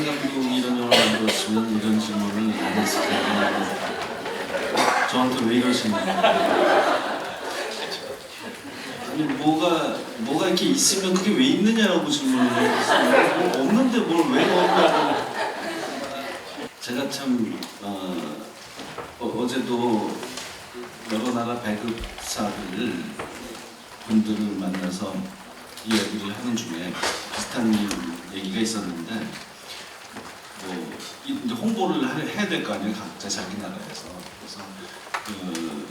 박찬 감독이 이런 영화를 만들었으면 이런 질문을 안 했을 텐데 저한테 왜 이러십니까? 아니 뭐가 뭐가 이렇게 있으면 그게 왜 있느냐고 질문을 했어요. 없는데 뭘 왜 넣었냐고. 제가 참 어, 어, 제도 여러 나라 배급사들 분들을 만나서 이야기를 하는 중에 비슷한 얘기가 있었는데 홍보를 하- 해야 될 거 아니에요 각자 자기 나라에서. 그래서 그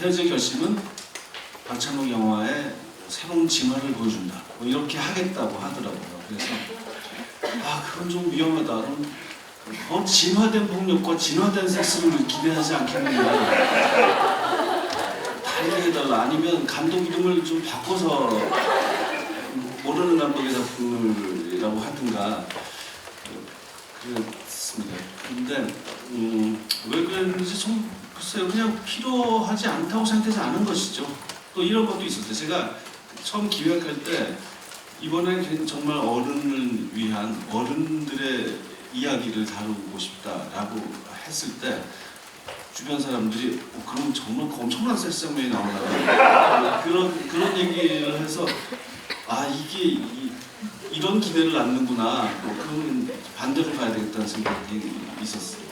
헤어질 결심은 박찬욱 영화의 새로운 진화를 보여준다. 뭐 이렇게 하겠다고 하더라고요. 그래서 아 그건 좀 위험하다. 어, 진화된 폭력과 진화된 섹스를 기대하지 않겠느냐. 다르게 해달라 아니면 감독 이름을 좀 바꿔서 모르는 감독의 작품이라고 하든가 그랬습니다. 근데 음, 왜 그랬는지 좀 글쎄요 그냥 필요하지 않다고 생각해서 아는 것이죠. 또 이런 것도 있었어요. 제가 처음 기획할 때 이번엔 정말 어른을 위한 어른들의 이야기를 다루고 싶다라고 했을 때 주변 사람들이 어, 그럼 정말 엄청난 섹스 장면이 나오나 그런 그런 얘기를 해서 아 이게 이, 이런 기대를 낳는구나 뭐 그런 반대로 가야 되겠다는 생각이 있었어요.